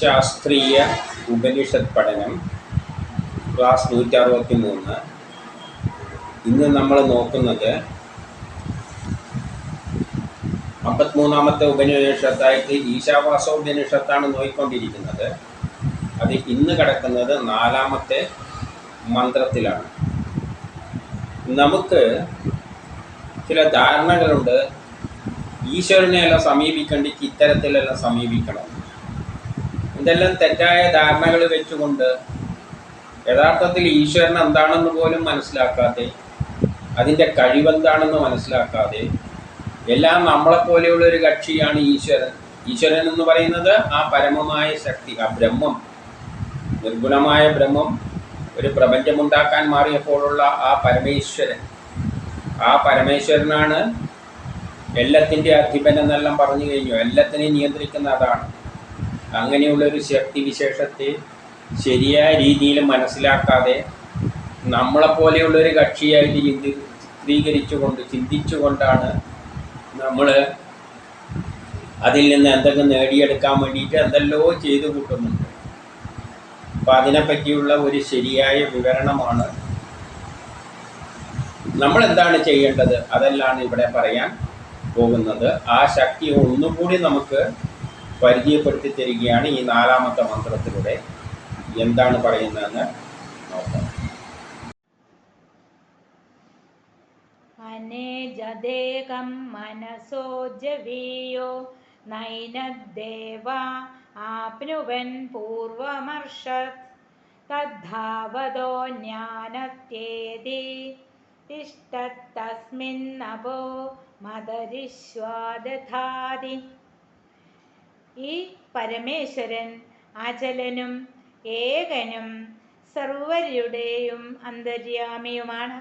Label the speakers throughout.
Speaker 1: ശാസ്ത്രീയ ഉപനിഷത്ത് പഠനം ക്ലാസ് നൂറ്റി അറുപത്തി മൂന്ന് ഇന്ന് നമ്മൾ നോക്കുന്നത് അമ്പത്തിമൂന്നാമത്തെ ഉപനിഷത്തായിട്ട് ഈശാവാസ ഉപനിഷത്താണ് നോക്കിക്കൊണ്ടിരിക്കുന്നത് അത് ഇന്ന് കിടക്കുന്നത് നാലാമത്തെ മന്ത്രത്തിലാണ്. നമുക്ക് ചില ധാരണകളുണ്ട്. ഈശ്വരനെയെല്ലാം സമീപിക്കേണ്ടി ഇത്തരത്തിലെല്ലാം സമീപിക്കണം. ഇതെല്ലാം തെറ്റായ ധാരണകൾ വെച്ചുകൊണ്ട് യഥാർത്ഥത്തിൽ ഈശ്വരൻ എന്താണെന്ന് പോലും മനസ്സിലാക്കാതെ അതിന്റെ കഴിവെന്താണെന്ന് മനസ്സിലാക്കാതെ എല്ലാം നമ്മളെപ്പോലെയുള്ള ഒരു കക്ഷിയാണ് ഈശ്വരൻ. ഈശ്വരൻ എന്ന് പറയുന്നത് ആ പരമമായ ശക്തി ആ ബ്രഹ്മം നിർഗുണമായ ബ്രഹ്മം ഒരു പ്രപഞ്ചമുണ്ടാക്കാൻ മാറിയപ്പോഴുള്ള ആ പരമേശ്വരൻ. ആ പരമേശ്വരനാണ് എല്ലാത്തിന്റെ അധിപൻ എന്നെല്ലാം പറഞ്ഞു കഴിഞ്ഞു. എല്ലാത്തിനെയും നിയന്ത്രിക്കുന്ന അതാണ്. അങ്ങനെയുള്ളൊരു ശക്തി വിശേഷത്തെ ശരിയായ രീതിയിൽ മനസ്സിലാക്കാതെ നമ്മളെപ്പോലെയുള്ളൊരു കക്ഷിയായിട്ട് ചിന്തി ചിത്രീകരിച്ചുകൊണ്ട് ചിന്തിച്ചുകൊണ്ടാണ് നമ്മൾ അതിൽ നിന്ന് എന്തെങ്കിലും നേടിയെടുക്കാൻ വേണ്ടിയിട്ട് എന്തെല്ലോ ചെയ്തു കൂട്ടുന്നുണ്ട് അപ്പം അതിനെപ്പറ്റിയുള്ള ഒരു ശരിയായ വിവരണമാണ് നമ്മൾ എന്താണ് ചെയ്യേണ്ടത്? അതെല്ലാം ഇവിടെ പറയാൻ പോകുന്നത്. ആ ശക്തി ഒന്നുകൂടി നമുക്ക് പരിചയപ്പെടുത്തി തരികയാണ് ഈ നാലാമത്തെ മന്ത്രത്തിലൂടെ. എന്താണ് പറയുന്നതെന്ന് നോക്കാം.
Speaker 2: അനേജദേകം മനസോ ജവീയോ നൈനദ്ദേവ ആപ്നുവൻ പൂർവമർഷത്. തദ്ധാവതോ ജ്ഞാനത്യേതി തിഷ്ടത്തസ്മിന്നപോ മദരിശ്വാദധാതി. ഈ പരമേശ്വരൻ അചലനും ഏകനും സർവരുടെയും അന്തര്യാമിയുമാണ്.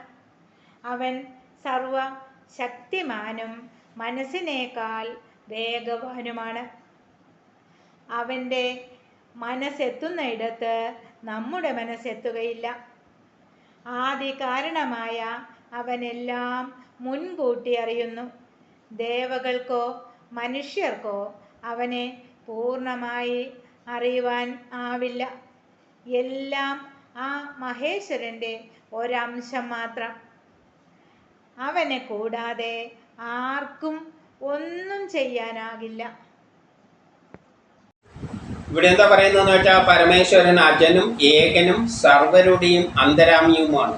Speaker 2: അവൻ സർവ ശക്തിമാനും മനസ്സിനേക്കാൾ വേഗവാനുമാണ്. അവന്റെ മനസ്സെത്തുന്നയിടത്ത് നമ്മുടെ മനസ്സെത്തുകയില്ല. ആദി കാരണമായ അവനെല്ലാം മുൻകൂട്ടി അറിയുന്നു. ദേവകൾക്കോ മനുഷ്യർക്കോ അവനെ പൂർണമായി അറിയുവാൻ ആവില്ല. എല്ലാം ആ മഹേശ്വരന്റെ ഒരംശം മാത്രം. അവനെ കൂടാതെ ആർക്കും ഒന്നും ചെയ്യാനാകില്ല.
Speaker 1: ഇവിടെ എന്താ പറയുന്നതെന്ന് വെച്ചാൽ പരമേശ്വരൻ അജനും ഏകനും സർവരുടെയും അന്തരാമിയുമാണ്.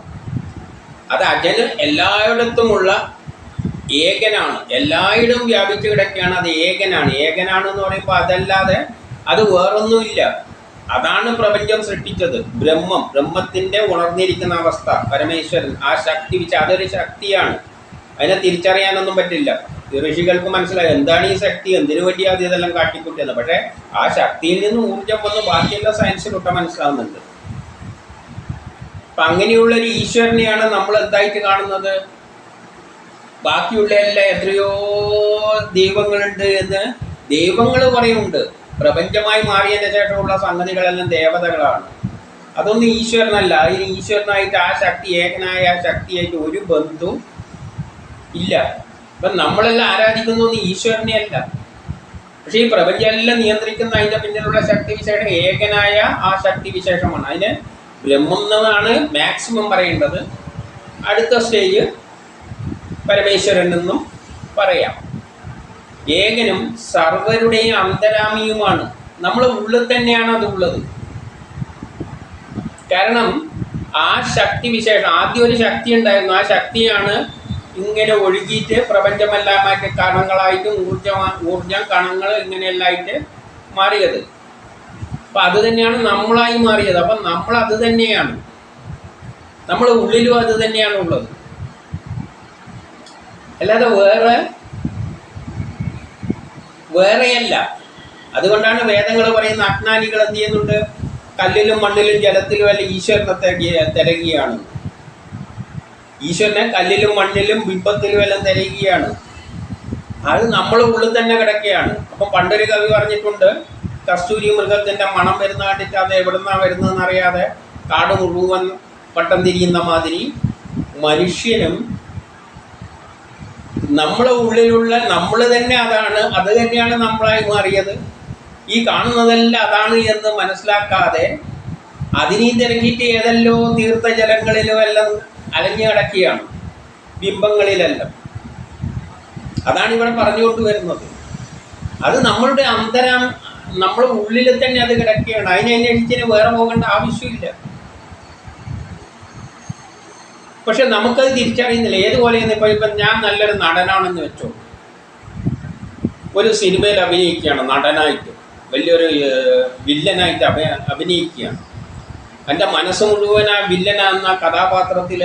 Speaker 1: അത് അജന് എല്ലായിടത്തുമുള്ള ഏകനാണ്. എല്ലായിടവും വ്യാപിച്ചു കിടക്കുകയാണ് അത് ഏകനാണ്. ഏകനാണ് എന്ന് പറയുമ്പോൾ അതല്ലാതെ അത് വേറൊന്നുമില്ല. അതാണ് പ്രപഞ്ചം സൃഷ്ടിച്ചത്. ബ്രഹ്മം ബ്രഹ്മത്തിന്റെ ഉണർന്നിരിക്കുന്ന അവസ്ഥ പരമേശ്വരൻ ആ ശക്തി വെച്ച് അതൊരു ശക്തിയാണ്. അതിനെ തിരിച്ചറിയാനൊന്നും പറ്റില്ല. ഋഷികൾക്ക് മനസ്സിലായി. എന്താണ് ഈ ശക്തി? എന്തിനു വേണ്ടിയാ അത് ഇതെല്ലാം കാട്ടിക്കൂട്ടിയെന്ന് പക്ഷേ ആ ശക്തിയിൽ നിന്ന് ഊർജം വന്ന് ബാക്കിയുള്ള സയൻസിലൊക്കെ മനസ്സിലാവുന്നുണ്ട്. അപ്പൊ അങ്ങനെയുള്ളൊരു ഈശ്വരനെയാണ് നമ്മൾ എന്തായിട്ട് കാണുന്നത്? ബാക്കിയുള്ള എല്ലാ എത്രയോ ദൈവങ്ങളുണ്ട് എന്ന് ദൈവങ്ങൾ പറയുന്നുണ്ട്. പ്രപഞ്ചമായി മാറിയതിന് ശേഷമുള്ള സംഗതികളെല്ലാം ദേവതകളാണ്. അതൊന്നും ഈശ്വരനല്ല. അതിന് ഈശ്വരനായിട്ട് ആ ശക്തി ഏകനായ ആ ശക്തിയായിട്ട് ഒരു ബന്ധു ഇല്ല. ഇപ്പം നമ്മളെല്ലാം ആരാധിക്കുന്നൊന്നും ഈശ്വരനെ അല്ല. പക്ഷേ ഈ പ്രപഞ്ചമെല്ലാം നിയന്ത്രിക്കുന്ന അതിന്റെ പിന്നിലുള്ള ശക്തി വിശേഷം ഏകനായ ആ ശക്തി വിശേഷമാണ്. അതിന് ബ്രഹ്മം എന്നാണ് മാക്സിമം പറയേണ്ടത്. അടുത്ത സ്റ്റേജ് പരമേശ്വരൻ എന്നും പറയാം. ഏകനും സർവരുടെയും അന്തരാമിയുമാണ്. നമ്മൾ ഉള്ളിൽ തന്നെയാണ് അത് ഉള്ളത്. കാരണം ആ ശക്തി വിശേഷം ആദ്യം ഒരു ശക്തി ഉണ്ടായിരുന്നു. ആ ശക്തിയാണ് ഇങ്ങനെ ഒഴുകിയിട്ട് പ്രപഞ്ചമെല്ലാമായിട്ട് കണങ്ങളായിട്ടും ഊർജ ഊർജം കണങ്ങൾ ഇങ്ങനെയെല്ലാമായിട്ട് മാറിയത്. അപ്പം അത് തന്നെയാണ് നമ്മളായി മാറിയത്. അപ്പം നമ്മൾ അത് തന്നെയാണ്. നമ്മൾ ഉള്ളിലും അത് തന്നെയാണ് ഉള്ളത്. അല്ലാതെ വേറെ വേറെയല്ല. അതുകൊണ്ടാണ് വേദങ്ങൾ പറയുന്ന അജ്ഞാനികൾ എന്ത് ചെയ്യുന്നുണ്ട്? കല്ലിലും മണ്ണിലും ജലത്തിലും അല്ല ഈശ്വരനെ തിരയുകയാണ്. ഈശ്വരനെ കല്ലിലും മണ്ണിലും ബിംബത്തിലും എല്ലാം തിരയുകയാണ്. അത് നമ്മൾ ഉള്ളിൽ തന്നെ കിടക്കുകയാണ്. അപ്പം പണ്ടൊരു കവി പറഞ്ഞിട്ടുണ്ട് കസ്തൂരി മൃഗത്തിന്റെ മണം വരുന്ന കണ്ടിട്ട് അത് എവിടുന്നാ വരുന്നതെന്ന് അറിയാതെ കാട് മുഴുവൻ പട്ടം തിരിയുന്ന മാതിരി മനുഷ്യനും നമ്മളെ ഉള്ളിലുള്ള നമ്മൾ തന്നെ അതാണ് അത് തന്നെയാണ് നമ്മളായി മാറിയത്. ഈ കാണുന്നതെല്ലാം അതാണ് എന്ന് മനസ്സിലാക്കാതെ അതിനെയും തിരക്കിയിട്ട് ഏതെല്ലോ തീർത്ഥജലങ്ങളിലും എല്ലാം അലഞ്ഞു കിടക്കുകയാണ്. ബിംബങ്ങളിലെല്ലാം. അതാണ് ഇവിടെ പറഞ്ഞുകൊണ്ട് വരുന്നത്. അത് നമ്മളുടെ അന്തരം നമ്മുടെ ഉള്ളിൽ തന്നെ അത് കിടക്കുകയാണ്. അതിനെ അതിനന്വേഷിച്ചിന് വേറെ പോകേണ്ട ആവശ്യമില്ല. പക്ഷെ നമുക്കത് തിരിച്ചറിയുന്നില്ല. ഏതുപോലെയെന്ന് ഇപ്പോൾ ഇപ്പം ഞാൻ നല്ലൊരു നടനാണെന്ന് വെച്ചോ. ഒരു സിനിമയിൽ അഭിനയിക്കുകയാണ് നടനായിട്ട്. വലിയൊരു വില്ലനായിട്ട് അഭി അഭിനയിക്കുകയാണ്. എന്റെ മനസ്സ് മുഴുവൻ ആ വില്ലൻ എന്ന കഥാപാത്രത്തിൽ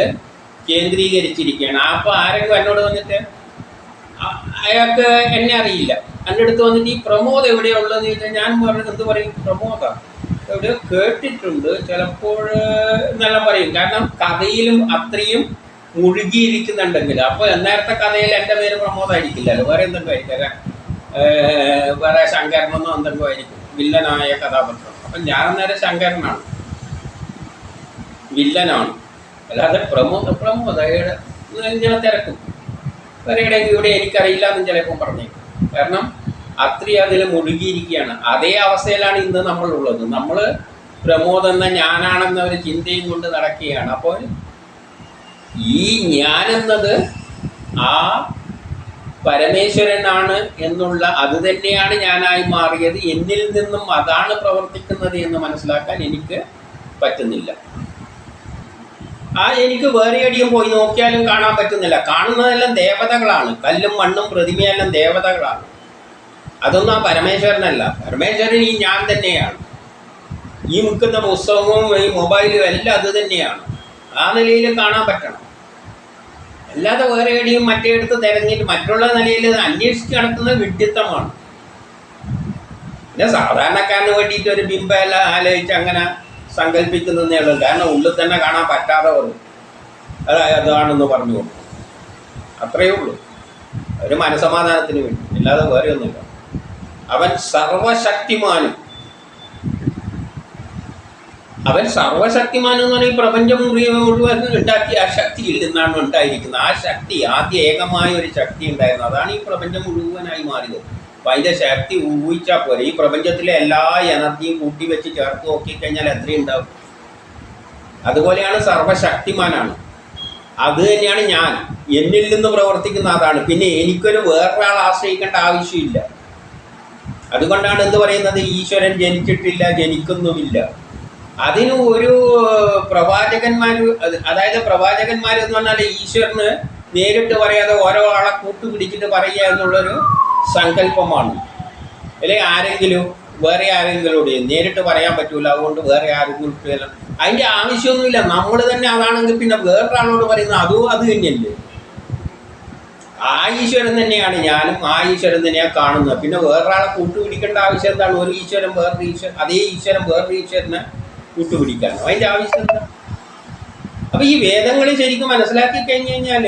Speaker 1: കേന്ദ്രീകരിച്ചിരിക്കുകയാണ്. അപ്പോൾ ആരെങ്കിലും എന്നോട് വന്നിട്ട് അയാൾക്ക് എന്നെ അറിയില്ല. എന്റെ അടുത്ത് വന്നിട്ട് ഈ പ്രമോദ് എവിടെയുള്ളതെന്ന് ചോദിച്ചാൽ ഞാൻ പറഞ്ഞത് എന്ത് പറയും? പ്രമോദ. എവിടെയോ കേട്ടിട്ടുണ്ട്. ചിലപ്പോൾ എന്നെല്ലാം പറയും. കാരണം കഥയിലും അത്രയും മുഴുകിയിരിക്കുന്നുണ്ടെങ്കിൽ. അപ്പോൾ നേരത്തെ കഥയിൽ എന്റെ പേര് പ്രമോദായിരിക്കില്ലല്ലോ. വേറെ എന്തെങ്കിലും ആയിരിക്കും വേറെ ശങ്കരനെന്നോ എന്തെങ്കിലും ആയിരിക്കും. വില്ലനായ കഥാപാത്രം. അപ്പം ഞാൻ അന്നേരം ശങ്കരനാണ്. വില്ലനാണ്. അല്ലാതെ പ്രമോദ പ്രമോദ ഏടെ ഞാൻ തിരക്കും. വേറെ ഇവിടെ എനിക്കറിയില്ല എന്ന് ചിലപ്പോൾ പറഞ്ഞേക്കും. കാരണം അത്രയും അതിൽ മുഴുകിയിരിക്കുകയാണ്. അതേ അവസ്ഥയിലാണ് ഇന്ന് നമ്മളുള്ളത്. നമ്മൾ പ്രമോദ് എന്ന ഞാനാണെന്ന ഒരു ചിന്തയും കൊണ്ട് നടക്കുകയാണ്. അപ്പോൾ ഈ ഞാനെന്നത് ആ പരമേശ്വരനാണ് എന്നുള്ള അത് തന്നെയാണ് ഞാനായി മാറിയത്. എന്നിൽ നിന്നും അതാണ് പ്രവർത്തിക്കുന്നത് എന്ന് മനസ്സിലാക്കാൻ എനിക്ക് പറ്റുന്നില്ല. ആ എനിക്ക് വേറെ അടിയും പോയി നോക്കിയാലും കാണാൻ പറ്റുന്നില്ല. കാണുന്നതെല്ലാം ദേവതകളാണ്. കല്ലും മണ്ണും പ്രതിമയെല്ലാം ദേവതകളാണ്. അതൊന്നും ആ പരമേശ്വരനല്ല. പരമേശ്വരൻ ഈ ഞാൻ തന്നെയാണ്. ഈ മുക്കുന്ന പുസ്തകവും ഈ മൊബൈലും എല്ലാം അത് തന്നെയാണ്. ആ നിലയിൽ കാണാൻ പറ്റണം. അല്ലാതെ വേറെ എവിടെയും മറ്റേടത്ത് തിരഞ്ഞിട്ട് മറ്റുള്ള നിലയിൽ അന്വേഷിച്ച് നടത്തുന്നത് വിഡ്ഢിത്തമാണ്. പിന്നെ സാധാരണക്കാരന് വേണ്ടിയിട്ട് ഒരു ബിംബമെല്ലാം ആലോചിച്ച് അങ്ങനെ സങ്കല്പിക്കുന്നതേ ഉള്ളൂ. കാരണം ഉള്ളിൽ തന്നെ കാണാൻ പറ്റാതെ വരും. അത് അതാണെന്ന് പറഞ്ഞു കൊടുക്കും അത്രയേ ഉള്ളൂ. ഒരു മനസമാധാനത്തിന് വേണ്ടി. അല്ലാതെ വേറെ ഒന്നുമില്ല. അവൻ സർവശക്തിമാനും. അവൻ സർവശക്തിമാൻ എന്ന് പറഞ്ഞാൽ ഈ പ്രപഞ്ചം മുഴുവൻ ഉണ്ടാക്കിയ ആ ശക്തിയിൽ നിന്നാണ് ഉണ്ടായിരിക്കുന്നത്. ആ ശക്തി ആദ്യ ഏകമായ ഒരു ശക്തി ഉണ്ടായിരുന്നു. അതാണ് ഈ പ്രപഞ്ചം മുഴുവനായി മാറിയത്. അപ്പം അതിന്റെ ശക്തി ഊഹിച്ചാൽ പോലെ ഈ പ്രപഞ്ചത്തിലെ എല്ലാ എനർജിയും കൂട്ടി വെച്ച് ചേർത്ത് നോക്കിക്കഴിഞ്ഞാൽ എത്രയുണ്ടാവും അതുപോലെയാണ് സർവശക്തിമാനാണ്. അത് തന്നെയാണ് ഞാൻ. എന്നിൽ നിന്ന് പ്രവർത്തിക്കുന്ന അതാണ്. പിന്നെ എനിക്കൊരു വേറൊരാൾ ആശ്രയിക്കേണ്ട ആവശ്യമില്ല. അതുകൊണ്ടാണ് എന്ത് പറയുന്നത്? ഈശ്വരൻ ജനിച്ചിട്ടില്ല ജനിക്കുന്നുമില്ല. അതിന് ഒരു പ്രവാചകന്മാർ അതായത് പ്രവാചകന്മാർ എന്ന് പറഞ്ഞാൽ ഈശ്വരന് നേരിട്ട് പറയാതെ ഓരോ ആളെ കൂട്ടുപിടിച്ചിട്ട് പറയുക എന്നുള്ളൊരു സങ്കല്പമാണ്. അല്ലെ? ആരെങ്കിലും വേറെ ആരെങ്കിലും നേരിട്ട് പറയാൻ പറ്റൂല. അതുകൊണ്ട് വേറെ ആരെങ്കിലും അതിന്റെ ആവശ്യമൊന്നുമില്ല. നമ്മൾ തന്നെ അതാണെങ്കിൽ പിന്നെ വേറൊരാളോട് പറയുന്നത് അതും അത് തന്നെയല്ലേ? ആ ഈശ്വരൻ തന്നെയാണ് ഞാനും ആ ഈശ്വരൻ തന്നെയാണ് കാണുന്നത്. പിന്നെ വേറൊരാളെ കൂട്ടുപിടിക്കേണ്ട ആവശ്യം എന്താണ്? ഒരു ഈശ്വരൻ വേറൊരു ഈശ്വരൻ അതേ ഈശ്വരൻ വേറൊരു ഈശ്വരനെ കൂട്ടുപിടിക്കാൻ. അതിന്റെ ആവശ്യം എന്താ? അപ്പൊ ഈ വേദങ്ങൾ ശരിക്കും മനസ്സിലാക്കി കഴിഞ്ഞു കഴിഞ്ഞാൽ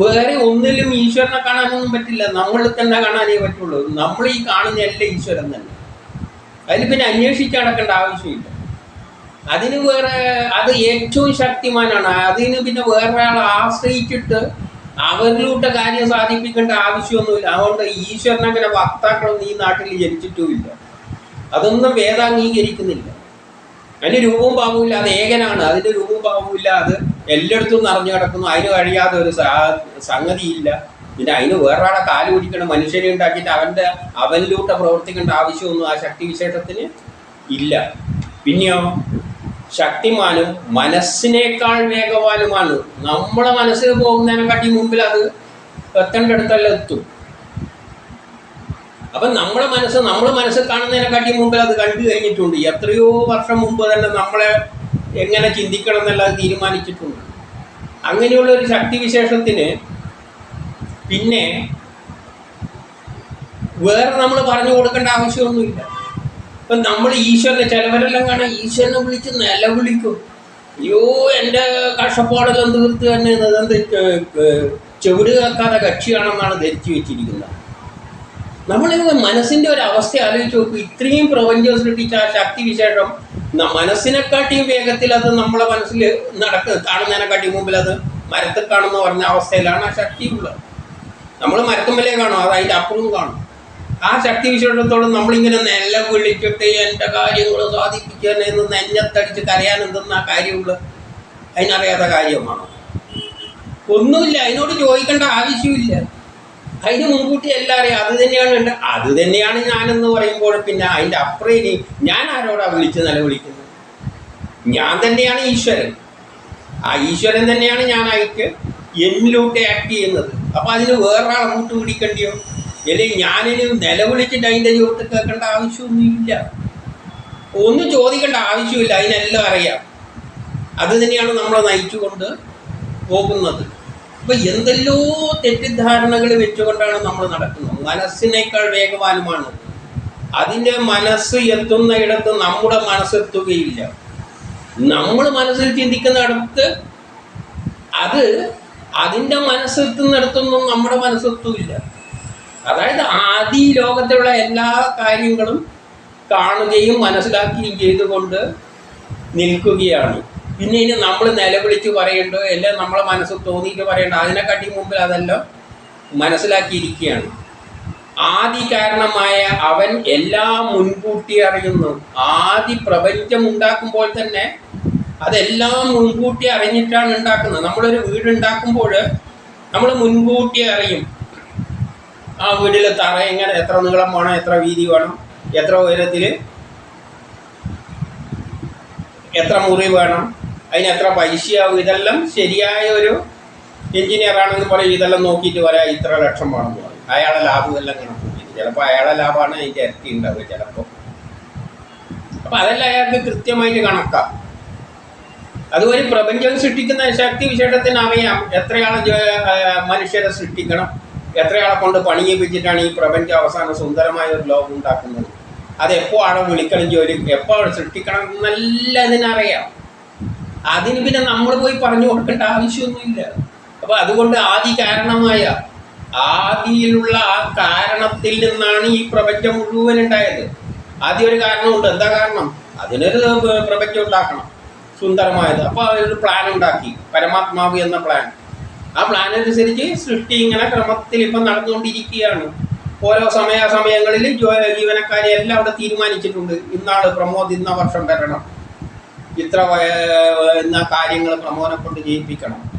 Speaker 1: വേറെ ഒന്നിലും ഈശ്വരനെ കാണാനൊന്നും പറ്റില്ല. നമ്മളിൽ തന്നെ കാണാനേ പറ്റുള്ളൂ. നമ്മൾ ഈ കാണുന്ന എല്ലാ ഈശ്വരൻ തന്നെ. അതിൽ പിന്നെ അന്വേഷിച്ച് നടക്കേണ്ട ആവശ്യമില്ല. അതിന് വേറെ അത് ഏറ്റവും ശക്തിമാനാണ്. അതിന് പിന്നെ വേറെ ഒരാളെ ആശ്രയിച്ചിട്ട് അവരിലൂടെ കാര്യം സാധിപ്പിക്കേണ്ട ആവശ്യമൊന്നുമില്ല. അതുകൊണ്ട് ഈശ്വരനങ്ങനെ വക്താക്കളൊന്നും ഈ നാട്ടിൽ ജനിച്ചിട്ടുമില്ല. അതൊന്നും വേദാംഗീകരിക്കുന്നില്ല. അതിന് രൂപവും ഭാവവും അത് ഏകനാണ്. അതിന് രൂപവും ഭാവവും അത് എല്ലായിടത്തും നിറഞ്ഞു കിടക്കുന്നു. അതിന് കഴിയാതെ ഒരു സംഗതിയില്ല. പിന്നെ അതിന് വേറൊരാളെ കാൽ പിടിക്കണം മനുഷ്യനെ ഉണ്ടാക്കിയിട്ട് അവന്റെ അവനിലൂടെ പ്രവർത്തിക്കേണ്ട ആവശ്യമൊന്നും ആ ശക്തി വിശേഷത്തിന് ഇല്ല. പിന്നെയോ? ശക്തിമാനും മനസ്സിനേക്കാൾ വേഗവാനുമാണ്. നമ്മളെ മനസ്സിൽ പോകുന്നതിനെക്കാട്ടി മുമ്പിൽ അത് എത്തേണ്ടടുത്തല്ല എത്തും. അപ്പം നമ്മുടെ മനസ്സ് നമ്മൾ മനസ്സിൽ കാണുന്നതിനെക്കാട്ടി മുമ്പിൽ അത് കണ്ടു കഴിഞ്ഞിട്ടുണ്ട്. എത്രയോ വർഷം മുമ്പ് തന്നെ നമ്മളെ എങ്ങനെ ചിന്തിക്കണം എന്നുള്ളത് തീരുമാനിച്ചിട്ടുണ്ട്. അങ്ങനെയുള്ള ഒരു ശക്തിവിശേഷത്തിന് പിന്നെ വേറെ നമ്മൾ പറഞ്ഞു കൊടുക്കേണ്ട ആവശ്യമൊന്നുമില്ല. ഇപ്പം നമ്മൾ ഈശ്വരനെ ചിലവരെല്ലാം കാണാൻ ഈശ്വരനെ വിളിച്ച് നിലവിളിക്കും അയ്യോ എന്റെ കഷ്ടപ്പാടെല്ലാം തീർത്ത് തന്നെ എന്ത് ചെവിട് കേൾക്കാതെ കക്ഷിയാണെന്നാണ് ധരിച്ചു വെച്ചിരിക്കുന്നത്. നമ്മളിങ്ങനെ മനസ്സിന്റെ ഒരു അവസ്ഥ ആലോചിച്ച് നോക്കും. ഇത്രയും പ്രപഞ്ചം സൃഷ്ടിച്ച ആ ശക്തി വിശേഷം മനസ്സിനെക്കാട്ടിയും വേഗത്തിൽ അത് നമ്മളെ മനസ്സിൽ നടക്ക കാണുന്നതിനെക്കാട്ടി മുമ്പിൽ അത് മരത്തിൽ കാണുന്ന പറഞ്ഞ അവസ്ഥയിലാണ് ആ ശക്തി ഉള്ളത്. നമ്മൾ മരത്തുമ്പലേ കാണും അത് അതിന്റെ അപ്പുറവും കാണും. ആ ശക്തി വിശേഷത്തോളം നമ്മളിങ്ങനെ നെല്ല വിളിച്ചിട്ട് എന്റെ കാര്യങ്ങൾ സാധിപ്പിക്കാൻ എന്ന് നെഞ്ഞത്തടിച്ച് കരയാൻ എന്തെന്നാ കാര്യമുള്ളു? അതിനറിയാത്ത കാര്യമാണോ. ഒന്നുമില്ല അതിനോട് ചോദിക്കേണ്ട ആവശ്യമില്ല. അതിന് മുൻകൂട്ടി എല്ലാം അറിയാം. അത് തന്നെയാണ് എന്റെ അത് തന്നെയാണ് ഞാനെന്ന് പറയുമ്പോൾ പിന്നെ അതിന്റെ അപ്പുറം ഇനി ഞാൻ ആരോടാ വിളിച്ച് നിലവിളിക്കുന്നത് ഞാൻ തന്നെയാണ് ഈശ്വരൻ. ആ ഈശ്വരൻ തന്നെയാണ് ഞാനായിട്ട് എന്നിലോട്ട് ആക്ട് ചെയ്യുന്നത്. അപ്പം അതിന് വേറൊരാളെ കൂട്ട് പിടിക്കേണ്ടിയോ അല്ലെങ്കിൽ ഞാനിനി നിലവിളിച്ചിട്ട് അതിന്റെ ചുവട്ട് കേൾക്കേണ്ട ആവശ്യമൊന്നുമില്ല. ഒന്നും ചോദിക്കേണ്ട ആവശ്യമില്ല അതിനെല്ലാം അറിയാം. അത് തന്നെയാണ് നമ്മളെ നയിച്ചുകൊണ്ട് പോകുന്നത്. അപ്പം എന്തെല്ലോ തെറ്റിദ്ധാരണകൾ വെച്ചുകൊണ്ടാണ് നമ്മൾ നടക്കുന്നത്. മനസ്സിനേക്കാൾ വേഗവാനുമാണ്. അതിന്റെ മനസ്സ് എത്തുന്നയിടത്ത് നമ്മുടെ മനസ്സെത്തുകയില്ല നമ്മൾ മനസ്സിൽ ചിന്തിക്കുന്നിടത്ത് അത് അതിന്റെ മനസ്സെത്തുന്നിടത്തൊന്നും നമ്മുടെ മനസ്സെത്തൂല്ല അതായത് ആദി ലോകത്തിലുള്ള എല്ലാ കാര്യങ്ങളും കാണുകയും മനസ്സിലാക്കുകയും ചെയ്തുകൊണ്ട് നിൽക്കുകയാണ്. പിന്നെ ഇനി നമ്മൾ നിലവിളിച്ച് പറയണ്ടോ എല്ലാം നമ്മളെ മനസ്സ് തോന്നിയിട്ട് പറയണ്ടോ അതിനെക്കാട്ടി മുമ്പിൽ അതെല്ലാം മനസ്സിലാക്കിയിരിക്കുകയാണ്. ആദി കാരണമായ അവൻ എല്ലാം മുൻകൂട്ടി അറിയുന്നു. ആദി പ്രപഞ്ചം ഉണ്ടാക്കുമ്പോൾ തന്നെ അതെല്ലാം മുൻകൂട്ടി അറിഞ്ഞിട്ടാണ് ഉണ്ടാക്കുന്നത്. നമ്മളൊരു വീട് ഉണ്ടാക്കുമ്പോൾ നമ്മൾ മുൻകൂട്ടി അറിയും. ആ വീട്ടിലെ തറ എങ്ങനെ എത്ര നീളം വേണം എത്ര വീതി വേണം എത്ര ഉയരത്തിൽ എത്ര മുറി വേണം അതിന് എത്ര പൈസയാവും ഇതെല്ലാം ശരിയായ ഒരു എഞ്ചിനീയർ ആണെന്ന് പറയും. ഇതെല്ലാം നോക്കിയിട്ട് പറയാം ഇത്ര ലക്ഷം വേണമെന്ന് പറയും. അയാളെ ലാഭം എല്ലാം കണക്കൂട്ടി ചിലപ്പോൾ അയാളെ ലാഭമാണ് അതിന്റെ ഇരട്ടി ഉണ്ടാവുക ചിലപ്പോൾ അപ്പം അതെല്ലാം അയാൾക്ക് കൃത്യമായിട്ട് കണക്കാം. അതുപോലെ പ്രപഞ്ചം സൃഷ്ടിക്കുന്ന ശക്തി വിശേഷത്തിന് അറിയാം എത്രയാണ് മനുഷ്യരെ സൃഷ്ടിക്കണം? എത്രയാളെ കൊണ്ട് പണിയിപ്പിച്ചിട്ടാണ് ഈ പ്രപഞ്ചം അവസാനം സുന്ദരമായ ഒരു ലോകം ഉണ്ടാക്കുന്നത്? എപ്പോ ആളെ വിളിക്കണം ജോലി? എപ്പോൾ ആളെ സൃഷ്ടിക്കണം? നല്ല അതിനറിയാം അതിന് പിന്നെ നമ്മൾ പോയി പറഞ്ഞു കൊടുക്കേണ്ട ആവശ്യമൊന്നുമില്ല. അപ്പോൾ അതുകൊണ്ട് ആദി കാരണമായ ആദിയിലുള്ള ആ കാരണത്തിൽ നിന്നാണ് ഈ പ്രപഞ്ചം മുഴുവൻ ഉണ്ടായത്. ആദ്യം ഒരു കാരണമുണ്ട്. എന്താ കാരണം? അതിനൊരു പ്ര- പ്രപഞ്ചം ഉണ്ടാക്കണം. സുന്ദരമായത്. അപ്പോൾ ഒരു പ്ലാൻ ഉണ്ടാക്കി. പരമാത്മാവ് എന്ന പ്ലാൻ ആ പ്ലാൻ അനുസരിച്ച് സൃഷ്ടി ഇങ്ങനെ ക്രമത്തിൽ ഇപ്പം നടന്നുകൊണ്ടിരിക്കുകയാണ്. ഓരോ സമയാസമയങ്ങളിൽ സമയങ്ങളിൽ ജീവനക്കാരെ എല്ലാം അവിടെ തീരുമാനിച്ചിട്ടുണ്ട്. ഇന്നാൾ പ്രമോദ് ഇന്ന വർഷം വരണം. ഇത്ര വയ- ഇന്ന കാര്യങ്ങൾ പ്രമോദനെ കൊണ്ട് ചെയ്യിപ്പിക്കണം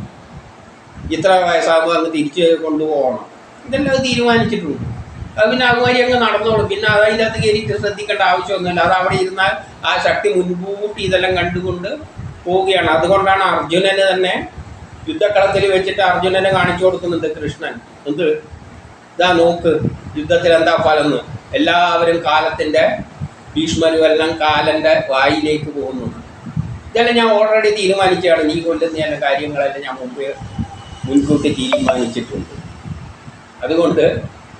Speaker 1: ഇത്ര വയസ്സാകുമ്പോൾ അങ്ങ് തിരിച്ച് കൊണ്ടുപോകണം. ഇതെല്ലാം തീരുമാനിച്ചിട്ടുണ്ട്. അത് പിന്നെ അതുമാതിരി അങ്ങ് നടന്നോളും. പിന്നെ അത് അതിന്റെ അകത്ത് കയറിയിട്ട് ശ്രദ്ധിക്കേണ്ട ആവശ്യമൊന്നുമില്ല. അത് അവിടെ ഇരുന്നാൽ ആ ശക്തി മുൻകൂട്ടി ഇതെല്ലാം കണ്ടുകൊണ്ട് പോവുകയാണ്. അതുകൊണ്ടാണ് അർജുനന് തന്നെ യുദ്ധക്കളത്തിൽ വെച്ചിട്ട് അർജുനനെ കാണിച്ചു കൊടുക്കുന്നുണ്ട് കൃഷ്ണൻ. എന്ത്? ഇതാ നോക്ക് യുദ്ധത്തിൽ എന്താ ഫലം എല്ലാവരും കാലത്തിന്റെ ഭീഷ്മനും എല്ലാം കാലന്റെ വായിലേക്ക് പോകുന്നു. ഇതെല്ലാം ഞാൻ ഓൾറെഡി തീരുമാനിച്ചാണ് നീ കൊല്ലുന്ന ചില കാര്യങ്ങളെല്ലാം ഞാൻ മുമ്പ് മുൻകൂട്ടി തീരുമാനിച്ചിട്ടുണ്ട്. അതുകൊണ്ട്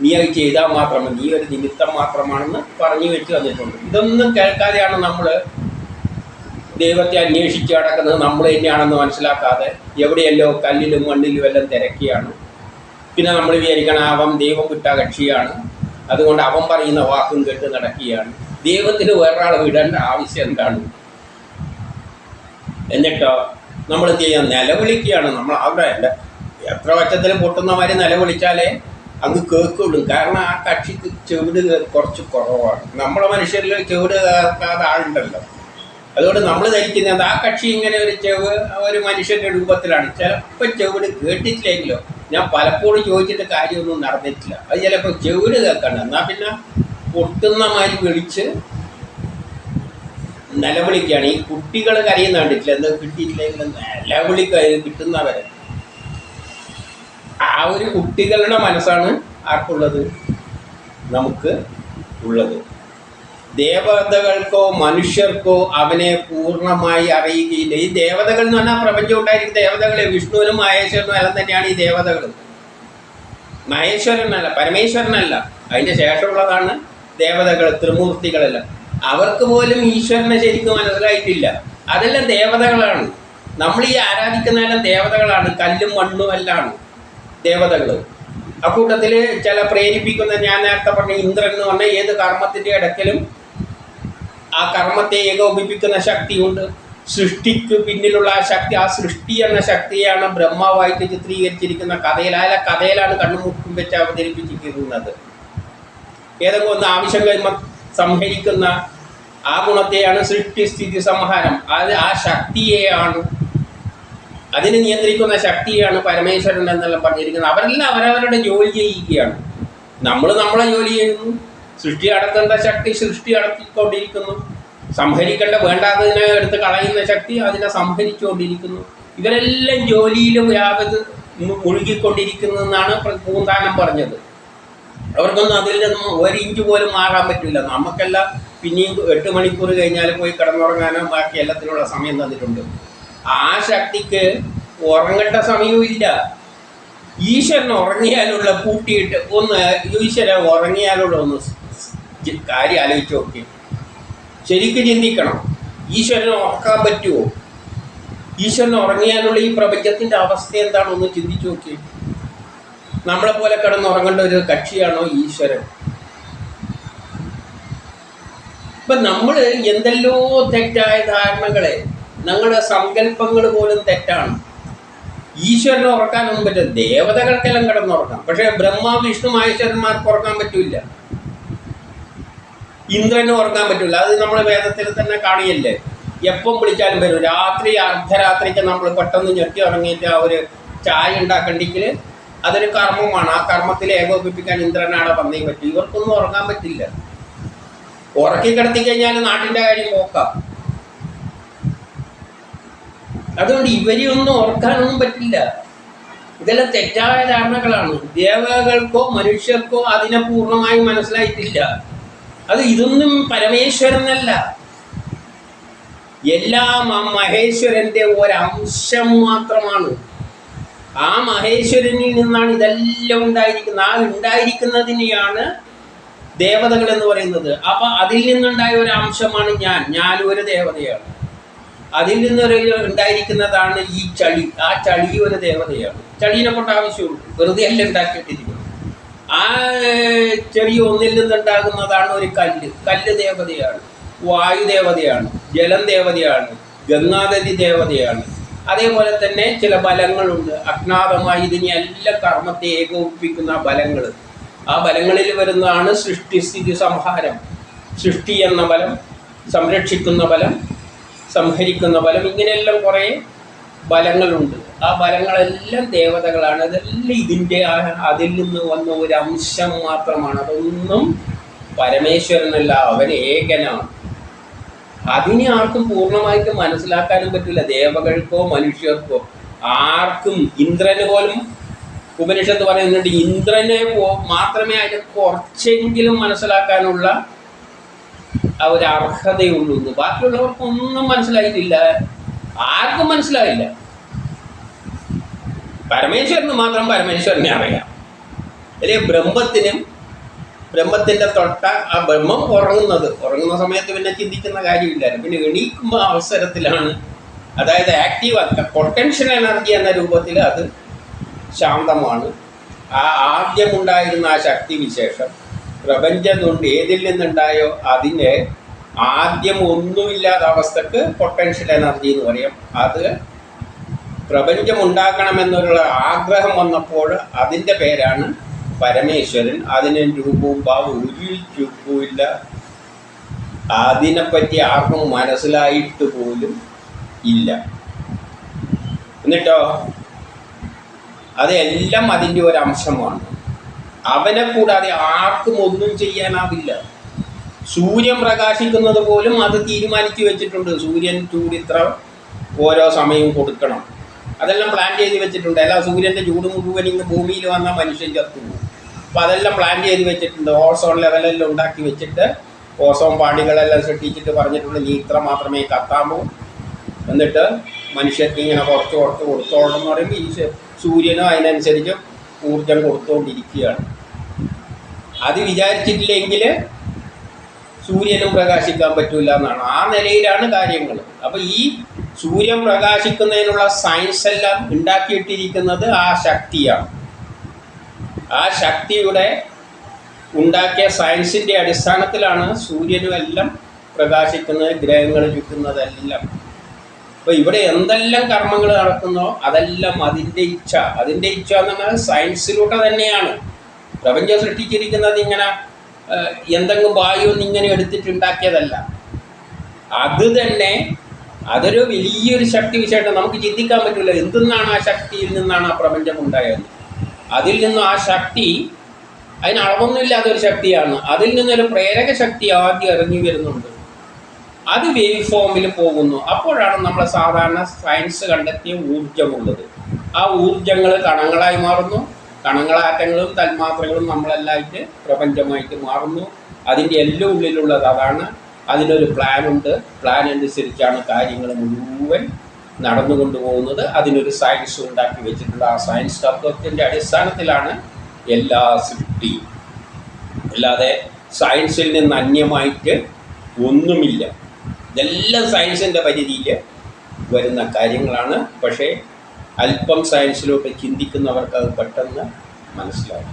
Speaker 1: നീ അത് ചെയ്താൽ മാത്രമേ നീ ഒരു നിമിത്തം മാത്രമാണെന്ന് പറഞ്ഞു വെച്ച് തന്നിട്ടുണ്ട്. ഇതൊന്നും കേൾക്കാതെയാണ് നമ്മൾ ദൈവത്തെ അന്വേഷിച്ച് നടക്കുന്നത് നമ്മൾ തന്നെയാണെന്ന് മനസ്സിലാക്കാതെ എവിടെയല്ലോ കല്ലിലും മണ്ണിലും എല്ലാം തിരക്കിയാണ്. പിന്നെ നമ്മൾ വിചാരിക്കണം അവൻ ദൈവം വിട്ട കക്ഷിയാണ് അതുകൊണ്ട് അവൻ പറയുന്ന വാക്കും കേട്ട് നടക്കുകയാണ്. ദൈവത്തിന് വേറൊരാളെ വിടേണ്ട ആവശ്യം എന്താണ്? എന്നിട്ടോ നമ്മൾ എന്ത് ചെയ്യാം? നിലവിളിക്കുകയാണ്. നമ്മൾ അവിടെ അല്ല എത്ര വച്ചത്തിൽ പൊട്ടുന്നമാര് നിലവിളിച്ചാലേ അങ്ങ് കേൾക്കുള്ളൂ. കാരണം ആ കക്ഷിക്ക് ചെവിട് കുറച്ച് കുറവാണ്. നമ്മളെ മനുഷ്യരിൽ ചെവിട് കേൾക്കാതെ ആളുണ്ടല്ലോ. അതുകൊണ്ട് നമ്മൾ ധരിക്കുന്നത് ആ കക്ഷി ഇങ്ങനെ ഒരു ചെവ് ഒരു മനുഷ്യന്റെ രൂപത്തിലാണ്. ചിലപ്പോൾ ചെവിട് കേട്ടിട്ടില്ലെങ്കിലോ ഞാൻ പലപ്പോഴും ചോദിച്ചിട്ട് കാര്യമൊന്നും നടന്നിട്ടില്ല. അത് ചിലപ്പോൾ ചെവിട് കേൾക്കണ്ട. എന്നാൽ പിന്നെ പൊട്ടുന്ന മാതിരി വിളിച്ച് നിലവിളിക്കുകയാണ്. ഈ കുട്ടികൾ കരയുന്ന കണ്ടിട്ടില്ല? എന്താ കിട്ടിയിട്ടില്ലെങ്കിൽ നിലവിളി ക- കിട്ടുന്നവരെ. ആ ഒരു കുട്ടികളുടെ മനസ്സാണ് ആർക്കുള്ളത്? നമുക്ക് ഉള്ളത്. ദേവതകൾക്കോ മനുഷ്യർക്കോ അവനെ പൂർണമായി അറിയുകയില്ല. ഈ ദേവതകൾ എന്ന് പറഞ്ഞാൽ പ്രപഞ്ചം ഉണ്ടായിരിക്കും. ദേവതകളെ വിഷ്ണുവിനും മഹേശ്വരനും എല്ലാം തന്നെയാണ് ഈ ദേവതകൾ മഹേശ്വരനല്ല പരമേശ്വരനല്ല. അതിന്റെ ശേഷമുള്ളതാണ് ദേവതകൾ ത്രിമൂർത്തികളെല്ലാം. അവർക്ക് പോലും ഈശ്വരനെ ശരിക്കും മനസ്സിലായിട്ടില്ല. അതെല്ലാം ദേവതകളാണ്. നമ്മൾ ഈ ആരാധിക്കുന്നതെല്ലാം ദേവതകളാണ്. കല്ലും മണ്ണും എല്ലാമാണ് ദേവതകൾ. അക്കൂട്ടത്തിൽ ചില പ്രേരിപ്പിക്കുന്ന ഞാൻ നേരത്തെ പറഞ്ഞ ഇന്ദ്രൻ എന്ന് പറഞ്ഞ ഏത് കർമ്മത്തിന്റെ ഇടയ്ക്കലും ആ കർമ്മത്തെ ഏകോപിപ്പിക്കുന്ന ശക്തിയുണ്ട്. സൃഷ്ടിക്ക് പിന്നിലുള്ള ആ ശക്തി ആ സൃഷ്ടി എന്ന ശക്തിയാണ് ബ്രഹ്മാവായിട്ട് ചിത്രീകരിച്ചിരിക്കുന്ന കഥയിൽ. ആ കഥയിലാണ് കണ്ണുമുട്ടും വെച്ച് അവതരിപ്പിച്ചിരിക്കുന്നത്. ഏതെങ്കിലും ഒന്ന് ആവശ്യം സംഹരിക്കുന്ന ആ ഗുണത്തെയാണ് സൃഷ്ടി സ്ഥിതി സംഹാരം. അത് ആ ശക്തിയെയാണ്. അതിനെ നിയന്ത്രിക്കുന്ന ശക്തിയാണ് പരമേശ്വരൻ എന്നെല്ലാം പറഞ്ഞിരിക്കുന്നത്. അവരെല്ലാം അവരവരുടെ ജോലി ചെയ്യുകയാണ്. നമ്മൾ നമ്മളെ ജോലി ചെയ്യുന്നു. സൃഷ്ടി അടക്കേണ്ട ശക്തി സൃഷ്ടി അടക്കിക്കൊണ്ടിരിക്കുന്നു. സംഹരിക്കേണ്ട വേണ്ടാത്തതിനെ എടുത്ത് കളയുന്ന ശക്തി അതിനെ സംഹരിച്ചുകൊണ്ടിരിക്കുന്നു. ഇവരെല്ലാം ജോലിയിലും യാതൊരു മുഴുകിക്കൊണ്ടിരിക്കുന്നതെന്നാണ് പൂന്താനം പറഞ്ഞത്. അവർക്കൊന്നും അതിൽ നിന്നും ഒരു ഇഞ്ച് പോലും മാറാൻ പറ്റില്ല. നമുക്കെല്ലാം പിന്നെയും എട്ട് മണിക്കൂർ കഴിഞ്ഞാൽ പോയി കിടന്നുറങ്ങാനോ ബാക്കി എല്ലാത്തിനുള്ള സമയം തന്നിട്ടുണ്ട്. ആ ശക്തിക്ക് ഉറങ്ങേണ്ട സമയവും ഇല്ല. ഈശ്വരൻ ഉറങ്ങിയാലുള്ള കൂട്ടിയിട്ട് ഒന്ന് ഈശ്വരൻ ഉറങ്ങിയാലുള്ള ഒന്ന് കാര്യം ആലോചിച്ച് നോക്കി ശരിക്കും ചിന്തിക്കണം. ഈശ്വരനെ ഉറക്കാൻ പറ്റുമോ ഈശ്വരൻ ഉറങ്ങിയാലുള്ള ഈ പ്രപഞ്ചത്തിന്റെ അവസ്ഥ എന്താണെന്ന് ചിന്തിച്ചു നോക്കി നമ്മളെ പോലെ കിടന്നുറങ്ങേണ്ട ഒരു കക്ഷിയാണോ ഈശ്വരൻ? ഇപ്പൊ നമ്മൾ എന്തെല്ലോ തെറ്റായ ധാരണകളെ ഞങ്ങളുടെ സങ്കല്പങ്ങൾ പോലും തെറ്റാണ്. ഈശ്വരനെ ഉറക്കാനൊന്നും പറ്റില്ല. ദേവതകൾക്കെല്ലാം കിടന്നുറക്കാം പക്ഷെ ബ്രഹ്മ വിഷ്ണു മഹേശ്വരന്മാർക്ക് ഉറക്കാൻ പറ്റൂല. ഇന്ദ്രന് ഓർക്കാൻ പറ്റില്ല അത് നമ്മൾ വേദത്തിൽ തന്നെ കാണിയല്ലേ? എപ്പം വിളിച്ചാലും വരും. രാത്രി അർദ്ധരാത്രിക്ക് നമ്മൾ പെട്ടെന്ന് ഞെട്ടി ഇറങ്ങിയിട്ട് ആ ഒരു ചായ ഉണ്ടാക്കണ്ടെങ്കിൽ അതൊരു കർമ്മമാണ്. ആ കർമ്മത്തിൽ ഏകോപിപ്പിക്കാൻ ഇന്ദ്രനാണ് വന്നേ പറ്റും. ഇവർക്കൊന്നും ഉറങ്ങാൻ പറ്റില്ല. ഉറക്കി കിടത്തി കഴിഞ്ഞാൽ നാട്ടിന്റെ കാര്യം നോക്കാം. അതുകൊണ്ട് ഇവരെയൊന്നും ഓർക്കാനൊന്നും പറ്റില്ല. ഇതെല്ലാം തെറ്റായ ധാരണകളാണ്. ദേവകൾക്കോ മനുഷ്യർക്കോ അതിനെ പൂർണമായി മനസ്സിലായിട്ടില്ല. അത് ഇതൊന്നും പരമേശ്വരനല്ല. എല്ലാം ആ മഹേശ്വരന്റെ ഒരംശം മാത്രമാണ്. ആ മഹേശ്വരനിൽ നിന്നാണ് ഇതെല്ലാം ഉണ്ടായിരിക്കുന്നത്. ആ ഉണ്ടായിരിക്കുന്നതിനെയാണ് ദേവതകൾ എന്ന് പറയുന്നത്. അപ്പൊ അതിൽ നിന്നുണ്ടായ ഒരു അംശമാണ് ഞാൻ. ഞാൻ ഒരു ദേവതയാണ്. അതിൽ നിന്നൊരു ഉണ്ടായിരിക്കുന്നതാണ് ഈ ചളി. ആ ചളി ഒരു ദേവതയാണ്. ചളീനെ കൊണ്ട് ആവശ്യമുള്ളൂ വെറുതെ അല്ല ഉണ്ടാക്കിയിട്ടിരിക്കുന്നത്. ആ ചെടി ഒന്നിൽ നിന്നുണ്ടാകുന്നതാണ് ഒരു കല്ല്. കല്ല് ദേവതയാണ്. വായു ദേവതയാണ്. ജലം ദേവതയാണ്. ഗംഗാനദി ദേവതയാണ്. അതേപോലെ തന്നെ ചില ബലങ്ങളുണ്ട്. അജ്ഞാതമായി ഇതിനെ എല്ലാ കർമ്മത്തെ ഏകോപിപ്പിക്കുന്ന ബലങ്ങൾ ആ ബലങ്ങളിൽ വരുന്നതാണ് സൃഷ്ടി സ്ഥിതി സംഹാരം. സൃഷ്ടി എന്ന ബലം സംരക്ഷിക്കുന്ന ബലം സംഹരിക്കുന്ന ബലം ഇങ്ങനെയെല്ലാം കുറേ ബലങ്ങളുണ്ട്. ആ ബലങ്ങളെല്ലാം ദേവതകളാണ്. അതെല്ലാം ഇതിന്റെ അതിൽ നിന്ന് വന്ന ഒരു അംശം മാത്രമാണ്. അതൊന്നും പരമേശ്വരനല്ല അവൻ ഏകനാണ്. അതിനെ ആർക്കും പൂർണമായിട്ട് മനസ്സിലാക്കാനും പറ്റില്ല ദേവകൾക്കോ മനുഷ്യർക്കോ ആർക്കും ഇന്ദ്രന് പോലും ഉപനിഷത്ത് പറയുന്നുണ്ട് ഇന്ദ്രനെ മാത്രമേ അതിന് കുറച്ചെങ്കിലും മനസ്സിലാക്കാനുള്ള ആ ഒരു അർഹതയുള്ളൂ ബാക്കിയുള്ളവർക്കൊന്നും മനസ്സിലായിട്ടില്ല. ആർക്കും മനസ്സിലായില്ല. പരമേശ്വരന് മാത്രം പരമേശ്വരനെ അറിയാം. അല്ലെ ബ്രഹ്മത്തിനും ബ്രഹ്മത്തിന്റെ തൊട്ട ആ ബ്രഹ്മം ഉറങ്ങുന്നത്. ഉറങ്ങുന്ന സമയത്ത് പിന്നെ ചിന്തിക്കുന്ന കാര്യമില്ലായിരുന്നു. പിന്നെ എണീക്കുമ്പോൾ അവസരത്തിലാണ്. അതായത് ആക്റ്റീവ് പൊട്ടൻഷ്യൽ എനർജി എന്ന രൂപത്തിൽ അത് ശാന്തമാണ്. ആ ആദ്യമുണ്ടായിരുന്ന ആ ശക്തി വിശേഷം പ്രപഞ്ചം കൊണ്ട് ഏതിൽ നിന്നുണ്ടായോ അതിനെ ആദ്യം ഒന്നുമില്ലാത്ത അവസ്ഥക്ക് പൊട്ടൻഷ്യൽ എനർജി എന്ന് പറയും. അത് പ്രപഞ്ചം ഉണ്ടാക്കണമെന്നുള്ള ആഗ്രഹം വന്നപ്പോൾ അതിന്റെ പേരാണ് പരമേശ്വരൻ. അതിന് രൂപവും ഭാവവും ഒരു രൂപവുമില്ല. അതിനെപ്പറ്റി ആർക്കും മനസ്സിലായിട്ട് പോലും ഇല്ല. എന്നിട്ടോ? അതെല്ലാം അതിന്റെ ഒരു അംശമാണ്. അവനെ കൂടാതെ ആർക്കും ഒന്നും ചെയ്യാനാവില്ല. സൂര്യൻ പ്രകാശിക്കുന്നത് പോലും അത് തീരുമാനിച്ചു വെച്ചിട്ടുണ്ട്. സൂര്യൻ ചൂടിത്ര ഓരോ സമയവും കൊടുക്കണം. അതെല്ലാം പ്ലാൻ ചെയ്ത് വെച്ചിട്ടുണ്ട്. അല്ല സൂര്യന്റെ ചൂട് മുഴുവൻ ഇന്ന് ഭൂമിയിൽ വന്നാൽ മനുഷ്യൻ ചത്തുന്നു അപ്പോൾ അതെല്ലാം പ്ലാൻ ചെയ്ത് വെച്ചിട്ടുണ്ട്. ഓസോൺ ലെവലെല്ലാം ഉണ്ടാക്കി വെച്ചിട്ട് ഓസോൺ പാടികളെല്ലാം സൃഷ്ടിച്ചിട്ട് പറഞ്ഞിട്ടുണ്ട് നീ ഇത്ര മാത്രമേ കത്താമോ എന്നിട്ട് മനുഷ്യർക്ക് ഇങ്ങനെ കുറച്ച് കുറച്ച് കൊടുത്തോളണം എന്ന് പറയുമ്പോൾ ഈ സൂര്യനും അതിനനുസരിച്ച് ഊർജം കൊടുത്തുകൊണ്ടിരിക്കുകയാണ് അത് വിചാരിച്ചിട്ടില്ലെങ്കിൽ സൂര്യനും പ്രകാശിക്കാൻ പറ്റൂല എന്നാണ്. ആ നിലയിലാണ് കാര്യങ്ങൾ അപ്പോൾ ഈ സൂര്യൻ പ്രകാശിക്കുന്നതിനുള്ള സയൻസ് എല്ലാം ഉണ്ടാക്കിയിട്ടിരിക്കുന്നത് ആ ശക്തിയാണ്. ആ ശക്തിയുടെ ഉണ്ടാക്കിയ സയൻസിന്റെ അടിസ്ഥാനത്തിലാണ് സൂര്യനും എല്ലാം പ്രകാശിക്കുന്നത് ഗ്രഹങ്ങൾ ചുറ്റുന്നതെല്ലാം. അപ്പോൾ ഇവിടെ എന്തെല്ലാം കർമ്മങ്ങൾ നടക്കുന്നോ അതെല്ലാം അതിന്റെ ഇച്ഛ. അതിന്റെ ഇച്ഛ എന്ന് പറഞ്ഞാൽ സയൻസിലൂടെ തന്നെയാണ്. പ്രപഞ്ചം സൃഷ്ടിച്ചിരിക്കുന്നത് ഇങ്ങനെ എന്തെങ്കിലും വായു ഇങ്ങനെ എടുത്തിട്ടുണ്ടാക്കിയതല്ല അത് തന്നെ അതൊരു വലിയൊരു ശക്തി വിശേഷം നമുക്ക് ചിന്തിക്കാൻ പറ്റില്ല എന്തെന്നാണ് ആ ശക്തിയിൽ നിന്നാണ് ആ പ്രപഞ്ചം ഉണ്ടായത്. അതിൽ നിന്നും ആ ശക്തി അതിന് അളവൊന്നുമില്ലാത്ത ഒരു ശക്തിയാണ്. അതിൽ നിന്നൊരു പ്രേരക ശക്തി ആദ്യം ഇറങ്ങി വരുന്നുണ്ട്. അത് വേവ് ഫോമിൽ പോകുന്നു. അപ്പോഴാണ് നമ്മൾ സാധാരണ സയൻസ് കണ്ടെത്തിയ ഊർജമുള്ളത് ആ ഊർജങ്ങൾ കണങ്ങളായി മാറുന്നു. കണങ്ങളാറ്റങ്ങളും തന്മാത്രകളും നമ്മളെല്ലായിട്ട് പ്രപഞ്ചമായിട്ട് മാറുന്നു. അതിന്റെ എല്ലാം ഉള്ളിലുള്ളത് അതാണ്. അതിനൊരു പ്ലാൻ ഉണ്ട് പ്ലാൻ അനുസരിച്ചാണ് കാര്യങ്ങൾ മുഴുവൻ നടന്നുകൊണ്ട് പോകുന്നത്. അതിനൊരു സയൻസ് ഉണ്ടാക്കി വെച്ചിട്ടുണ്ട്. ആ സയൻസ് തത്വത്തിന്റെ അടിസ്ഥാനത്തിലാണ് എല്ലാ സൃഷ്ടിയും. അല്ലാതെ സയൻസിൽ നിന്ന് അന്യമായിട്ട് ഒന്നുമില്ല. ഇതെല്ലാം സയൻസിന്റെ പരിധിയിൽ വരുന്ന കാര്യങ്ങളാണ്. പക്ഷേ അല്പം സയൻസിലോട്ട് ചിന്തിക്കുന്നവർക്ക് അത് പെട്ടെന്ന് മനസ്സിലാവും.